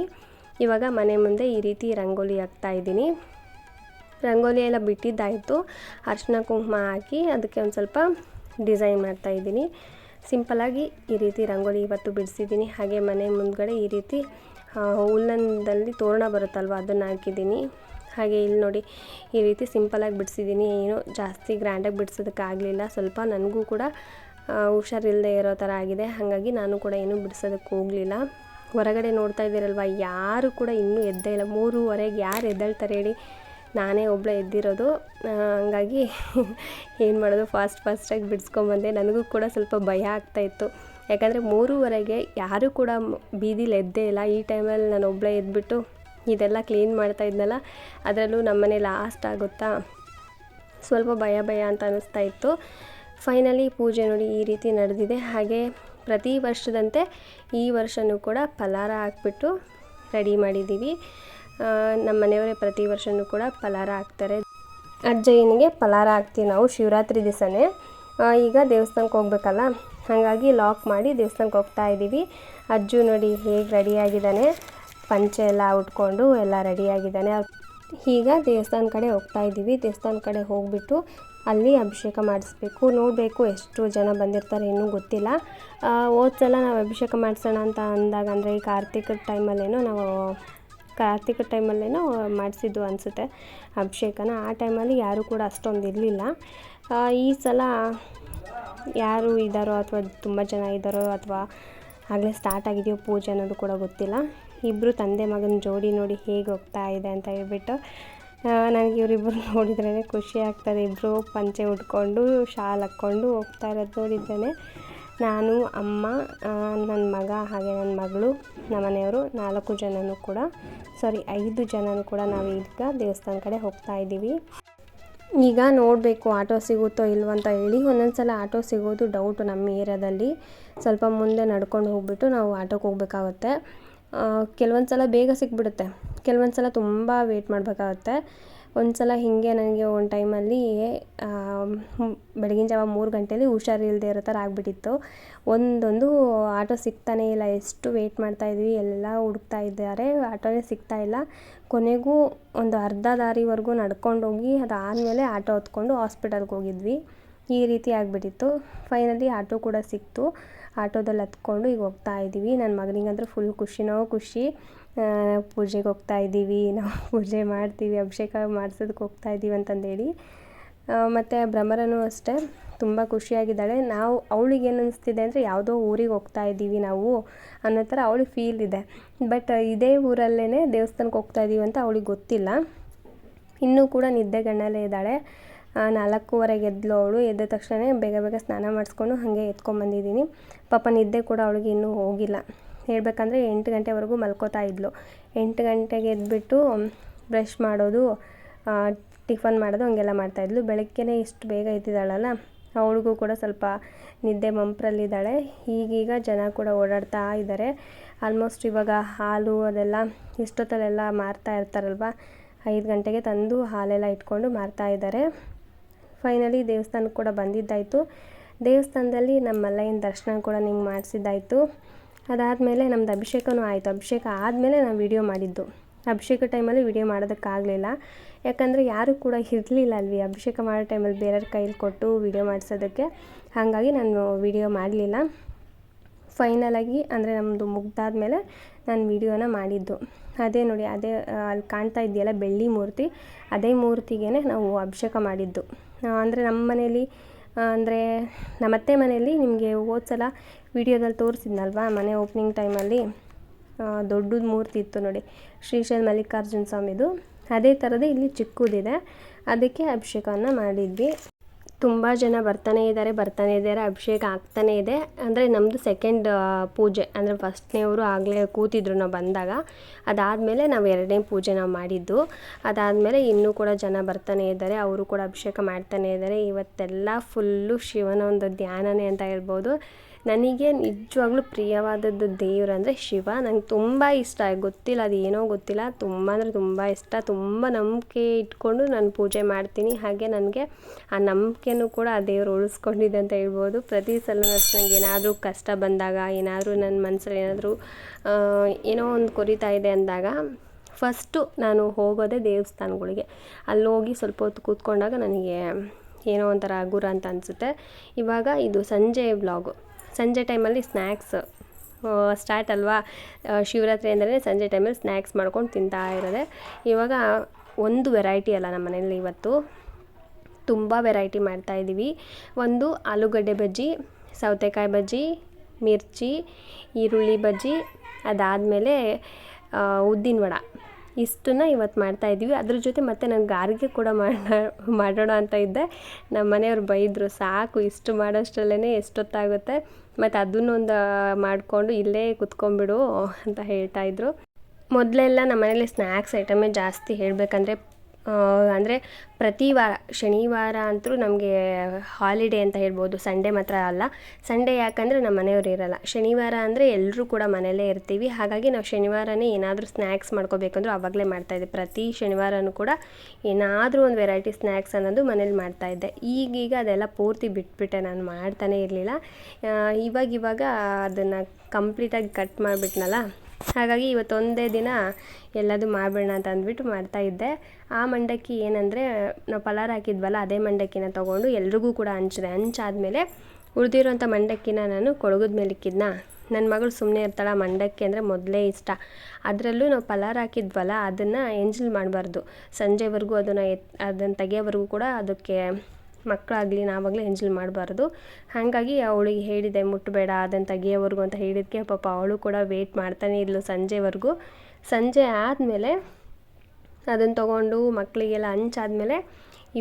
ಇವಾಗ ಮನೆ ಮುಂದೆ ಈ ರೀತಿ ರಂಗೋಲಿ ಹಾಕ್ತಾ ಇದ್ದೀನಿ. ರಂಗೋಲಿ ಎಲ್ಲ ಬಿಟ್ಟಿದ್ದಾಯಿತು. ಅರ್ಶಿನ ಕುಂಕುಮ ಹಾಕಿ ಅದಕ್ಕೆ ಒಂದು ಸ್ವಲ್ಪ ಡಿಸೈನ್ ಮಾಡ್ತಾ ಇದ್ದೀನಿ. ಸಿಂಪಲಾಗಿ ಈ ರೀತಿ ರಂಗೋಲಿ ಇವತ್ತು ಬಿಡಿಸಿದ್ದೀನಿ. ಹಾಗೆ ಮನೆ ಮುಂದ್ಗಡೆ ಈ ರೀತಿ ಆ, ಉಲ್ಲನ್ದಲ್ಲಿ ತೋರಣ ಬರುತ್ತಲ್ವ ಅದನ್ನು ಹಾಕಿದ್ದೀನಿ. ಹಾಗೆ ಇಲ್ಲಿ ನೋಡಿ ಈ ರೀತಿ ಸಿಂಪಲಾಗಿ ಬಿಡಿಸಿದ್ದೀನಿ. ಏನು ಜಾಸ್ತಿ ಗ್ರ್ಯಾಂಡಾಗಿ ಬಿಡಿಸೋದಕ್ಕಾಗಲಿಲ್ಲ. ಸ್ವಲ್ಪ ನನಗೂ ಕೂಡ ಹುಷಾರಿಲ್ಲದೆ ಇರೋ ಥರ ಆಗಿದೆ. ಹಾಗಾಗಿ ನಾನು ಕೂಡ ಏನು ಬಿಡಿಸೋದಕ್ಕೆ ಹೋಗಲಿಲ್ಲ. ಹೊರಗಡೆ ನೋಡ್ತಾ ಇದ್ದೀರಲ್ವ ಯಾರು ಕೂಡ ಇನ್ನೂ ಎದ್ದೇ ಇಲ್ಲ. ಮೂರುವರೆಗೆ ಯಾರು ಎದ್ದೇಳ್ತಾರೆ ಹೇಳಿ. ನಾನೇ ಒಬ್ಬಳೇ ಎದ್ದಿರೋದು. ಹಂಗಾಗಿ ಏನು ಮಾಡೋದು ಫಾಸ್ಟ್ ಫಾಸ್ಟಾಗಿ ಬಿಡಿಸ್ಕೊಂಬಂದೆ. ನನಗೂ ಕೂಡ ಸ್ವಲ್ಪ ಭಯ ಆಗ್ತಾಯಿತ್ತು ಯಾಕಂದರೆ ಮೂರುವರೆಗೆ ಯಾರೂ ಕೂಡ ಬೀದಿಲಿ ಎದ್ದೇ ಇಲ್ಲ. ಈ ಟೈಮಲ್ಲಿ ನಾನು ಒಬ್ಬಳೇ ಎದ್ಬಿಟ್ಟು ಇದೆಲ್ಲ ಕ್ಲೀನ್ ಮಾಡ್ತಾ ಇದ್ನಲ್ಲ, ಅದರಲ್ಲೂ ನಮ್ಮನೆ ಲಾಸ್ಟ್ ಆಗುತ್ತಾ? ಸ್ವಲ್ಪ ಭಯ ಭಯ ಅಂತ ಅನ್ನಿಸ್ತಾ ಇತ್ತು. ಫೈನಲಿ ಪೂಜೆ ನೋಡಿ ಈ ರೀತಿ ನಡೆದಿದೆ. ಹಾಗೆ ಪ್ರತಿ ವರ್ಷದಂತೆ ಈ ವರ್ಷವೂ ಕೂಡ ಫಲಾರ ಹಾಕ್ಬಿಟ್ಟು ರೆಡಿ ಮಾಡಿದ್ದೀವಿ. ನಮ್ಮ ಮನೆಯವರೇ ಪ್ರತಿ ವರ್ಷವೂ ಕೂಡ ಫಲಾರ ಹಾಕ್ತಾರೆ. ಅಜ್ಜಯ್ಯನಿಗೆ ಫಲಾರ ಹಾಕ್ತೀವಿ ನಾವು ಶಿವರಾತ್ರಿ ದಿವಸನೇ. ಈಗ ದೇವಸ್ಥಾನಕ್ಕೆ ಹೋಗ್ಬೇಕಲ್ಲ? ಹಾಗಾಗಿ ಲಾಕ್ ಮಾಡಿ ದೇವಸ್ಥಾನಕ್ಕೆ ಹೋಗ್ತಾ ಇದ್ದೀವಿ. ಅಜ್ಜು ನೋಡಿ ಹೇಗೆ ರೆಡಿಯಾಗಿದ್ದಾನೆ ಪಂಚೆ ಎಲ್ಲ ಉಟ್ಕೊಂಡು ಎಲ್ಲ ರೆಡಿಯಾಗಿದ್ದಾನೆ ಈಗ ದೇವಸ್ಥಾನ ಕಡೆ ಹೋಗ್ತಾ ಇದ್ದೀವಿ. ದೇವಸ್ಥಾನ ಕಡೆ ಹೋಗ್ಬಿಟ್ಟು ಅಲ್ಲಿ ಅಭಿಷೇಕ ಮಾಡಿಸ್ಬೇಕು. ನೋಡಬೇಕು ಎಷ್ಟು ಜನ ಬಂದಿರ್ತಾರೆ ಇನ್ನೂ ಗೊತ್ತಿಲ್ಲ. ಹೋದ್ಸಲ ಸಲ ನಾವು ಅಭಿಷೇಕ ಮಾಡಿಸೋಣ ಅಂತ ಅಂದಾಗ ಅಂದರೆ ಈ ಕಾರ್ತಿಕದ ಟೈಮಲ್ಲೇನೋ ನಾವು ಕಾರ್ತಿಕ ಟೈಮಲ್ಲೇನೋ ಮಾಡಿಸಿದ್ದು ಅನಿಸುತ್ತೆ ಅಭಿಷೇಕನ. ಆ ಟೈಮಲ್ಲಿ ಯಾರೂ ಕೂಡ ಅಷ್ಟೊಂದು ಇರಲಿಲ್ಲ. ಈ ಸಲ ಯಾರು ಇದ್ದಾರೋ ಅಥವಾ ತುಂಬ ಜನ ಇದ್ದಾರೋ ಅಥವಾ ಆಗಲೇ ಸ್ಟಾರ್ಟ್ ಆಗಿದೆಯೋ ಪೂಜೆ ಅನ್ನೋದು ಕೂಡ ಗೊತ್ತಿಲ್ಲ. ಇಬ್ಬರು ತಂದೆ ಮಗನ ಜೋಡಿ ನೋಡಿ ಹೇಗೆ ಹೋಗ್ತಾ ಇದೆ ಅಂತ ಹೇಳ್ಬಿಟ್ಟು ನನಗೆ ಇವರಿಬ್ಬರು ನೋಡಿದ್ರೇ ಖುಷಿ ಆಗ್ತದೆ. ಇಬ್ಬರು ಪಂಚೆ ಉಟ್ಕೊಂಡು, ಶಾಲ್ ಹಾಕ್ಕೊಂಡು ಹೋಗ್ತಾ ಇರೋದು ನೋಡಿದ್ರೇ ನಾನು, ಅಮ್ಮ ನನ್ನ ಮಗ ಹಾಗೆ ನನ್ನ ಮಗಳು, ನಮ್ಮ ಮನೆಯವರು ನಾಲ್ಕು ಜನನೂ ಕೂಡ ಸಾರಿ ಐದು ಜನನೂ ಕೂಡ ನಾವು ಈಗ ದೇವಸ್ಥಾನ ಕಡೆ ಹೋಗ್ತಾ ಇದ್ದೀವಿ. ಈಗ ನೋಡಬೇಕು ಆಟೋ ಸಿಗುತ್ತೋ ಇಲ್ವೋ ಅಂತ ಹೇಳಿ ಒಂದೊಂದು ಸಲ ಆಟೋ ಸಿಗೋದು ಡೌಟ್ ನಮ್ಮ ಏರಿಯಾದಲ್ಲಿ. ಸ್ವಲ್ಪ ಮುಂದೆ ನಡ್ಕೊಂಡು ಹೋಗ್ಬಿಟ್ಟು ನಾವು ಆಟೋಗೆ ಹೋಗ್ಬೇಕಾಗುತ್ತೆ. ಕೆಲವೊಂದು ಸಲ ಬೇಗ ಸಿಕ್ಬಿಡುತ್ತೆ. ಕೆಲವೊಂದು ಸಲ ತುಂಬ ವೇಟ್ ಮಾಡಬೇಕಾಗುತ್ತೆ. ಒಂದು ಸಲ ಹೀಗೆ ನನಗೆ ಒಂದು ಟೈಮಲ್ಲಿ ಬೆಳಗಿನ ಜಾವ ಮೂರು ಗಂಟೆಯಲ್ಲಿ ಹುಷಾರಿಲ್ಲದೆ ಇರೋ ಥರ ಆಗಿಬಿಟ್ಟಿತ್ತು. ಒಂದೊಂದು ಆಟೋ ಸಿಗ್ತಾನೇ ಇಲ್ಲ, ಎಷ್ಟು ವೆಯ್ಟ್ ಮಾಡ್ತಾಯಿದ್ವಿ ಎಲ್ಲ ಹುಡುಕ್ತಾ ಇದ್ದಾರೆ, ಆಟೋನೇ ಸಿಗ್ತಾ ಇಲ್ಲ. ಕೊನೆಗೂ ಒಂದು ಅರ್ಧ ದಾರಿವರೆಗೂ ನಡ್ಕೊಂಡೋಗಿ ಅದಾದಮೇಲೆ ಆಟೋ ಹತ್ಕೊಂಡು ಹಾಸ್ಪಿಟಲ್ಗೆ ಹೋಗಿದ್ವಿ. ಈ ರೀತಿ ಆಗಿಬಿಟ್ಟಿತ್ತು. ಫೈನಲಿ ಆಟೋ ಕೂಡ ಸಿಕ್ತು. ಆಟೋದಲ್ಲಿ ಹತ್ಕೊಂಡು ಈಗ ಹೋಗ್ತಾ ಇದ್ದೀವಿ. ನನ್ನ ಮಗನಿಗಂದ್ರೆ ಫುಲ್ ಖುಷಿನೋ ಖುಷಿ. ಪೂಜೆಗೆ ಹೋಗ್ತಾ ಇದ್ದೀವಿ, ನಾವು ಪೂಜೆ ಮಾಡ್ತೀವಿ, ಅಭಿಷೇಕ ಮಾಡಿಸೋದಕ್ಕೆ ಹೋಗ್ತಾ ಇದ್ದೀವಿ ಅಂತಂದೇಳಿ. ಮತ್ತು ಭ್ರಮರನೂ ಅಷ್ಟೇ. ತುಂಬ ಖುಷಿಯಾಗಿದ್ದಾಳೆ. ನಾವು ಅವಳಿಗೆ ಏನು ಅನಿಸ್ತಿದೆ ಅಂದರೆ ಯಾವುದೋ ಊರಿಗೆ ಹೋಗ್ತಾ ಇದ್ದೀವಿ ನಾವು ಅನ್ನೋ ಥರ ಅವಳಿಗೆ ಫೀಲ್ ಇದೆ. ಬಟ್ ಇದೇ ಊರಲ್ಲೇ ದೇವಸ್ಥಾನಕ್ಕೆ ಹೋಗ್ತಾ ಇದ್ದೀವಿ ಅಂತ ಅವಳಿಗೆ ಗೊತ್ತಿಲ್ಲ. ಇನ್ನೂ ಕೂಡ ನಿದ್ದೆಗಣ್ಣಲ್ಲೇ ಇದ್ದಾಳೆ. ನಾಲ್ಕೂವರೆಗೆ ಎದ್ಲು ಅವಳು ಎದ್ದ ತಕ್ಷಣ ಬೇಗ ಬೇಗ ಸ್ನಾನ ಮಾಡಿಸ್ಕೊಂಡು ಹಾಗೆ ಎತ್ಕೊಂಡ್ಬಂದಿದ್ದೀನಿ ಪಾಪ ನಿದ್ದೆ ಕೂಡ ಅವಳಿಗೆ ಇನ್ನೂ ಹೋಗಿಲ್ಲ. ಹೇಳಬೇಕಂದ್ರೆ ಎಂಟು ಗಂಟೆವರೆಗೂ ಮಲ್ಕೋತಾ ಇದ್ಲು. ಎಂಟು ಗಂಟೆಗೆ ಎದ್ಬಿಟ್ಟು ಬ್ರಷ್ ಮಾಡೋದು ಟಿಫನ್ ಮಾಡೋದು ಹಾಗೆಲ್ಲ ಮಾಡ್ತಾಯಿದ್ಲು ಬೆಳಗ್ಗೆನೇ ಇಷ್ಟು ಬೇಗ ಎದ್ದಿದ್ದಾಳಲ್ಲ, ಅವಳಿಗೂ ಕೂಡ ಸ್ವಲ್ಪ ನಿದ್ದೆ ಮಂಪ್ರಲ್ಲಿದ್ದಾಳೆ. ಈಗೀಗ ಜನ ಕೂಡ ಓಡಾಡ್ತಾ ಇದ್ದಾರೆ. ಆಲ್ಮೋಸ್ಟ್ ಇವಾಗ ಹಾಲು ಅದೆಲ್ಲ ಇಷ್ಟೊತ್ತಲ್ಲೆಲ್ಲ ಮಾರ್ತಾ ಇರ್ತಾರಲ್ವ, ಐದು ಗಂಟೆಗೆ ತಂದು ಹಾಲೆಲ್ಲ ಇಟ್ಕೊಂಡು ಮಾರ್ತಾ ಇದ್ದಾರೆ. ಫೈನಲಿ ದೇವಸ್ಥಾನಕ್ಕೆ ಕೂಡ ಬಂದಿದ್ದಾಯಿತು. ದೇವಸ್ಥಾನದಲ್ಲಿ ನಮ್ಮ ಮಲ್ಲಯ್ಯನ ದರ್ಶನ ಕೂಡ ನಿಂಗೆ ಮಾಡಿಸಿದ್ದಾಯಿತು. ಅದಾದಮೇಲೆ ನಮ್ಮದು ಅಭಿಷೇಕನೂ ಆಯಿತು. ಅಭಿಷೇಕ ಆದಮೇಲೆ ನಾನು ವಿಡಿಯೋ ಮಾಡಿದ್ದು. ಅಭಿಷೇಕ ಟೈಮಲ್ಲಿ ವಿಡಿಯೋ ಮಾಡೋದಕ್ಕಾಗಲಿಲ್ಲ. ಯಾಕಂದರೆ ಯಾರೂ ಕೂಡ ಇರಲಿಲ್ಲ ಅಲ್ವಿ. ಅಭಿಷೇಕ ಮಾಡೋ ಟೈಮಲ್ಲಿ ಬೇರೆಯವ್ರ ಕೈಲಿ ಕೊಟ್ಟು ವಿಡಿಯೋ ಮಾಡಿಸೋದಕ್ಕೆ. ಹಾಗಾಗಿ ನಾನು ವಿಡಿಯೋ ಮಾಡಲಿಲ್ಲ. ಫೈನಲಾಗಿ ಅಂದರೆ ನಮ್ಮದು ಮುಗ್ದಾದ್ಮೇಲೆ ನಾನು ವಿಡಿಯೋನ ಮಾಡಿದ್ದು. ಅದೇ ನೋಡಿ, ಅದೇ ಅಲ್ಲಿ ಕಾಣ್ತಾ ಇದೆಯಲ್ಲ ಬೆಳ್ಳಿ ಮೂರ್ತಿ. ಅದೇ ಮೂರ್ತಿಗೆ ನಾವು ಅಭಿಷೇಕ ಮಾಡಿದ್ದು. ಅಂದರೆ ನಮ್ಮ ಮನೇಲಿ ಅಂದರೆ ನಮ್ಮತ್ತೆ ಮನೆಯಲ್ಲಿ ನಿಮಗೆ ಹೋದ ಸಲ ವಿಡಿಯೋದಲ್ಲಿ ತೋರಿಸಿದ್ನಲ್ವಾ ಮನೆ ಓಪನಿಂಗ್ ಟೈಮಲ್ಲಿ ದೊಡ್ಡದು ಮೂರ್ತಿ ಇತ್ತು ನೋಡಿ, ಶ್ರೀಶೈಲ್ ಮಲ್ಲಿಕಾರ್ಜುನ ಸ್ವಾಮಿದು. ಅದೇ ಥರದೇ ಇಲ್ಲಿ ಚಿಕ್ಕದಿದೆ. ಅದಕ್ಕೆ ಅಭಿಷೇಕವನ್ನು ಮಾಡಿದ್ವಿ. ತುಂಬ ಜನ ಬರ್ತಾನೆ ಇದ್ದಾರೆ ಬರ್ತಾನೆ ಇದ್ದಾರೆ, ಅಭಿಷೇಕ ಆಗ್ತಾನೇ ಇದೆ. ಅಂದರೆ ನಮ್ಮದು ಸೆಕೆಂಡ್ ಪೂಜೆ, ಅಂದರೆ ಫಸ್ಟ್ನೇವರು ಆಗಲೇ ಕೂತಿದ್ರು ನಾವು ಬಂದಾಗ. ಅದಾದಮೇಲೆ ನಾವು ಎರಡನೇ ಪೂಜೆ ನಾವು ಮಾಡಿದ್ದು. ಅದಾದಮೇಲೆ ಇನ್ನೂ ಕೂಡ ಜನ ಬರ್ತಾನೆ ಇದ್ದಾರೆ, ಅವರು ಕೂಡ ಅಭಿಷೇಕ ಮಾಡ್ತಾನೆ ಇದ್ದಾರೆ. ಇವತ್ತೆಲ್ಲ ಫುಲ್ಲು ಶಿವನ ಒಂದು ಧ್ಯಾನನೇ ಅಂತ ಹೇಳ್ಬೋದು. ನನಗೆ ನಿಜವಾಗ್ಲೂ ಪ್ರಿಯವಾದದ್ದು ದೇವ್ರು ಅಂದರೆ ಶಿವ. ನಂಗೆ ತುಂಬ ಇಷ್ಟ. ಗೊತ್ತಿಲ್ಲ ಅದು ಏನೋ ಗೊತ್ತಿಲ್ಲ. ತುಂಬ ಅಂದರೆ ತುಂಬ ಇಷ್ಟ. ತುಂಬ ನಂಬಿಕೆ ಇಟ್ಕೊಂಡು ನಾನು ಪೂಜೆ ಮಾಡ್ತೀನಿ. ಹಾಗೆ ನನಗೆ ಆ ನಂಬಿಕೆನೂ ಕೂಡ ಆ ದೇವ್ರು ಉಳಿಸ್ಕೊಂಡಿದೆ ಅಂತ ಹೇಳ್ಬೋದು. ಪ್ರತಿ ಸಲ ನನಗೆ ನಂಗೆ ಏನಾದರೂ ಕಷ್ಟ ಬಂದಾಗ, ಏನಾದರೂ ನನ್ನ ಮನಸ್ಸಲ್ಲಿ ಏನಾದರೂ ಏನೋ ಒಂದು ಕೊರಿತಾ ಇದೆ ಅಂದಾಗ ಫಸ್ಟು ನಾನು ಹೋಗೋದೇ ದೇವಸ್ಥಾನಗಳಿಗೆ. ಅಲ್ಲಿ ಹೋಗಿ ಸ್ವಲ್ಪ ಹೊತ್ತು ಕೂತ್ಕೊಂಡಾಗ ನನಗೆ ಏನೋ ಒಂಥರ ಹಗುರ ಅಂತ ಅನಿಸುತ್ತೆ. ಇವಾಗ ಇದು ಸಂಜೆ ಬ್ಲಾಗು ಸಂಜೆ ಟೈಮಲ್ಲಿ ಸ್ನ್ಯಾಕ್ಸ್ ಸ್ಟಾರ್ಟ್ ಅಲ್ವಾ? ಶಿವರಾತ್ರಿ ಅಂದರೆ ಸಂಜೆ ಟೈಮಲ್ಲಿ ಸ್ನ್ಯಾಕ್ಸ್ ಮಾಡ್ಕೊಂಡು ತಿಂತಾ ಇರೋದೆ. ಇವಾಗ ಒಂದು ವೆರೈಟಿ ಅಲ್ಲ ನಮ್ಮ ಮನೇಲಿ ಇವತ್ತು. ತುಂಬ ವೆರೈಟಿ ಮಾಡ್ತಾಯಿದ್ದೀವಿ ಒಂದು ಆಲೂಗಡ್ಡೆ ಬಜ್ಜಿ, ಸೌತೆಕಾಯಿ ಬಜ್ಜಿ, ಮಿರ್ಚಿ, ಈರುಳ್ಳಿ ಬಜ್ಜಿ, ಅದಾದಮೇಲೆ ಉದ್ದಿನ ವಡ. ಇಷ್ಟನ್ನ ಇವತ್ತು ಮಾಡ್ತಾಯಿದ್ವಿ ಅದ್ರ ಜೊತೆ ಮತ್ತೆ ನಾನು ಗಾರಿಗೆ ಕೂಡ ಮಾಡ ಮಾಡೋಣ ಅಂತ ಇದ್ದೆ. ನಮ್ಮ ಮನೆಯವ್ರು ಬೈದರು, ಸಾಕು, ಇಷ್ಟು ಮಾಡೋಷ್ಟರಲ್ಲೇ ಎಷ್ಟೊತ್ತಾಗುತ್ತೆ? ಮತ್ತು ಅದನ್ನೊಂದು ಮಾಡಿಕೊಂಡು ಇಲ್ಲೇ ಕುತ್ಕೊಂಡ್ಬಿಡು ಅಂತ ಹೇಳ್ತಾಯಿದ್ರು ಮೊದಲೆಲ್ಲ ನಮ್ಮ ಮನೇಲಿ ಸ್ನ್ಯಾಕ್ಸ್ ಐಟಮೇ ಜಾಸ್ತಿ ಹೇಳಬೇಕಂದ್ರೆ ಅಂದರೆ ಪ್ರತಿ ವಾರ, ಶನಿವಾರ ಅಂತೂ ನಮಗೆ ಹಾಲಿಡೇ ಅಂತ ಹೇಳ್ಬೋದು ಸಂಡೇ ಮಾತ್ರ ಅಲ್ಲ. ಸಂಡೇ ಯಾಕಂದರೆ ನಮ್ಮ ಮನೆಯವ್ರು ಇರಲ್ಲ. ಶನಿವಾರ ಅಂದರೆ ಎಲ್ಲರೂ ಕೂಡ ಮನೆಯಲ್ಲೇ ಇರ್ತೀವಿ. ಹಾಗಾಗಿ ನಾವು ಶನಿವಾರನೇ ಏನಾದರೂ ಸ್ನ್ಯಾಕ್ಸ್ ಮಾಡ್ಕೋಬೇಕಂದ್ರೂ ಆವಾಗಲೇ ಮಾಡ್ತಾಯಿದ್ದೆ ಪ್ರತಿ ಶನಿವಾರನೂ ಕೂಡ ಏನಾದರೂ ಒಂದು ವೆರೈಟಿ ಸ್ನ್ಯಾಕ್ಸ್ ಅನ್ನೋದು ಮನೇಲಿ ಮಾಡ್ತಾಯಿದ್ದೆ ಈಗೀಗ ಅದೆಲ್ಲ ಪೂರ್ತಿ ಬಿಟ್ಬಿಟ್ಟೆ. ನಾನು ಮಾಡ್ತಾನೇ ಇರಲಿಲ್ಲ. ಇವಾಗ ಇವಾಗ ಅದನ್ನು ಕಂಪ್ಲೀಟಾಗಿ ಕಟ್ ಮಾಡಿಬಿಟ್ನಲ್ಲ. ಹಾಗಾಗಿ ಇವತ್ತೊಂದೇ ದಿನ ಎಲ್ಲದೂ ಮಾಡಬೇಡ ಅಂತ ಅಂದ್ಬಿಟ್ಟು ಮಾಡ್ತಾಯಿದ್ದೆ ಆ ಮಂಡಕ್ಕಿ ಏನಂದರೆ ನಾವು ಪಲಾರ್ ಹಾಕಿದ್ವಲ್ಲ, ಅದೇ ಮಂಡಕ್ಕಿನ ತೊಗೊಂಡು ಎಲ್ರಿಗೂ ಕೂಡ ಹಂಚಿದೆ. ಹಂಚಾದ್ಮೇಲೆ ಉಳಿದಿರೋಂಥ ಮಂಡಕ್ಕಿನ ನಾನು ಕೊಳಗದ ಮೇಲೆ ಇಕ್ಕಿದ್ನ. ನನ್ನ ಮಗಳು ಸುಮ್ಮನೆ ಇರ್ತಾಳೆ ಮಂಡಕ್ಕಿ ಅಂದರೆ ಮೊದಲೇ ಇಷ್ಟ. ಅದರಲ್ಲೂ ನಾವು ಪಲಾರ್ ಹಾಕಿದ್ವಲ್ಲ, ಅದನ್ನು ಎಂಜಲ್ ಮಾಡಬಾರ್ದು. ಸಂಜೆವರೆಗೂ ಅದನ್ನು ಎತ್, ಅದನ್ನು ತೆಗೆಯೋವರೆಗೂ ಕೂಡ ಅದಕ್ಕೆ ಮಕ್ಕಳಾಗಲಿ ನಾವಾಗಲಿ ಎಂಜಲ್ ಮಾಡಬಾರ್ದು. ಹಾಗಾಗಿ ಅವಳಿಗೆ ಹೇಳಿದೆ ಮುಟ್ಟಬೇಡ ಅದನ್ನು ತೆಗಿಯೋವರೆಗೂ ಅಂತ ಹೇಳಿದ್ಕೆ ಪಾಪ ಅವಳು ಕೂಡ ವೆಯ್ಟ್ ಮಾಡ್ತಾನೆ ಇದ್ಲು ಸಂಜೆವರೆಗೂ. ಸಂಜೆ ಆದಮೇಲೆ ಅದನ್ನು ತೊಗೊಂಡು ಮಕ್ಕಳಿಗೆಲ್ಲ ಹಂಚಾದ್ಮೇಲೆ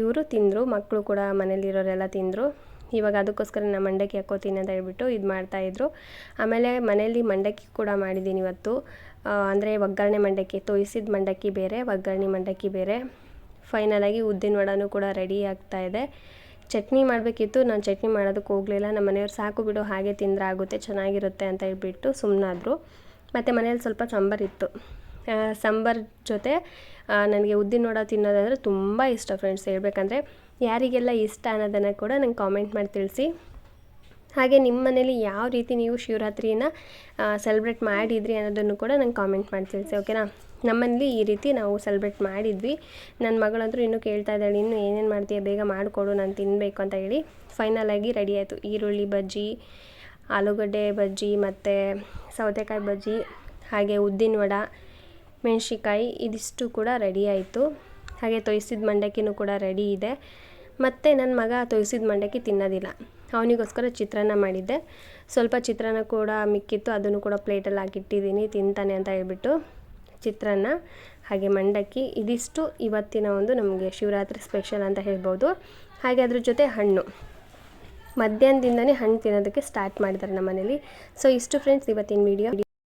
ಇವರು ತಿಂದರು ಮಕ್ಕಳು ಕೂಡ ಮನೇಲಿರೋರೆಲ್ಲ ತಿಂದರು. ಇವಾಗ ಅದಕ್ಕೋಸ್ಕರ ನಾನು ಮಂಡಕ್ಕಿ ಹಾಕೋತೀನಿ ಅಂತ ಹೇಳ್ಬಿಟ್ಟು ಇದು ಮಾಡ್ತಾಯಿದ್ರು ಆಮೇಲೆ ಮನೇಲಿ ಮಂಡಕ್ಕಿ ಕೂಡ ಮಾಡಿದ್ದೀನಿ ಇವತ್ತು. ಅಂದರೆ ಒಗ್ಗರಣೆ ಮಂಡಕ್ಕಿ, ತೋಯಿಸಿದ ಮಂಡಕ್ಕಿ ಬೇರೆ, ಒಗ್ಗರಣೆ ಮಂಡಕ್ಕಿ ಬೇರೆ. ಫೈನಲಾಗಿ ಉದ್ದಿನ ವಡಾನೂ ಕೂಡ ರೆಡಿ ಆಗ್ತಾ ಇದೆ. ಚಟ್ನಿ ಮಾಡಬೇಕಿತ್ತು. ನಾನು ಚಟ್ನಿ ಮಾಡೋದಕ್ಕೆ ಹೋಗಲಿಲ್ಲ. ನಮ್ಮ ಮನೆಯವ್ರು ಸಾಕು ಬಿಡು, ಹಾಗೆ ತಿಂದರೆ ಆಗುತ್ತೆ, ಚೆನ್ನಾಗಿರುತ್ತೆ ಅಂತ ಹೇಳ್ಬಿಟ್ಟು ಸುಮ್ಮನಾದರು ಮತ್ತು ಮನೇಲಿ ಸ್ವಲ್ಪ ಸಾಂಬಾರಿತ್ತು ಸಾಂಬಾರ್ ಜೊತೆ ನನಗೆ ಉದ್ದಿನ ವಡ ತಿನ್ನೋದಂದರೆ ತುಂಬ ಇಷ್ಟ ಫ್ರೆಂಡ್ಸ್. ಹೇಳ್ಬೇಕಂದ್ರೆ ಯಾರಿಗೆಲ್ಲ ಇಷ್ಟ ಅನ್ನೋದನ್ನು ಕೂಡ ನಂಗೆ ಕಾಮೆಂಟ್ ಮಾಡಿ ತಿಳಿಸಿ. ಹಾಗೆ ನಿಮ್ಮ ಮನೇಲಿ ಯಾವ ರೀತಿ ನೀವು ಶಿವರಾತ್ರಿನ ಸೆಲೆಬ್ರೇಟ್ ಮಾಡಿದ್ರಿ ಅನ್ನೋದನ್ನು ಕೂಡ ನಂಗೆ ಕಾಮೆಂಟ್ ಮಾಡಿ ತಿಳಿಸಿ, ಓಕೆನಾ? ನಮ್ಮಲ್ಲಿ ಈ ರೀತಿ ನಾವು ಸೆಲೆಬ್ರೇಟ್ ಮಾಡಿದ್ವಿ. ನನ್ನ ಮಗಳಂತೂ ಇನ್ನೂ ಕೇಳ್ತಾ ಇದ್ದಾಳೆ, ಇನ್ನೂ ಏನೇನು ಮಾಡ್ತೀಯ? ಬೇಗ ಮಾಡಿಕೊಡು, ನಾನು ತಿನ್ನಬೇಕು ಅಂತ ಹೇಳಿ ಫೈನಲಾಗಿ ರೆಡಿ ಆಯಿತು. ಈರುಳ್ಳಿ ಬಜ್ಜಿ, ಆಲೂಗಡ್ಡೆ ಬಜ್ಜಿ ಮತ್ತು ಸೌತೆಕಾಯಿ ಬಜ್ಜಿ, ಹಾಗೆ ಉದ್ದಿನ ವಡ ಮೆಣಸಿಕಾಯಿ ಇದಿಷ್ಟು ಕೂಡ ರೆಡಿ ಆಯಿತು. ಹಾಗೆ ತೊಯ್ಸಿದ ಮಂಡಕ್ಕಿನೂ ಕೂಡ ರೆಡಿ ಇದೆ. ಮತ್ತು ನನ್ನ ಮಗ ತೊಯ್ಸಿದ ಮಂಡಕ್ಕಿ ತಿನ್ನೋದಿಲ್ಲ. ಅವನಿಗೋಸ್ಕರ ಚಿತ್ರಾನ್ನ ಮಾಡಿದ್ದೆ. ಸ್ವಲ್ಪ ಚಿತ್ರಾನ್ನ ಕೂಡ ಮಿಕ್ಕಿತ್ತು, ಅದನ್ನು ಕೂಡ ಪ್ಲೇಟಲ್ಲಿ ಹಾಕಿಟ್ಟಿದ್ದೀನಿ, ತಿಂತಾನೆ ಅಂತ ಹೇಳ್ಬಿಟ್ಟು. ಚಿತ್ರಾನ್ನ, ಹಾಗೆ ಮಂಡಕ್ಕಿ, ಇದಿಷ್ಟು ಇವತ್ತಿನ ಒಂದು ನಮಗೆ ಶಿವರಾತ್ರಿ ಸ್ಪೆಷಲ್ ಅಂತ ಹೇಳ್ಬೋದು. ಹಾಗೆ ಅದ್ರ ಜೊತೆ ಹಣ್ಣು. ಮಧ್ಯಾಹ್ನದಿಂದನೇ ಹಣ್ಣು ತಿನ್ನೋದಕ್ಕೆ ಸ್ಟಾರ್ಟ್ ಮಾಡಿದ್ದಾರೆ ನಮ್ಮ ಮನೇಲಿ ಸೊ ಇಷ್ಟು ಫ್ರೆಂಡ್ಸ್ ಇವತ್ತಿನ ವೀಡಿಯೋ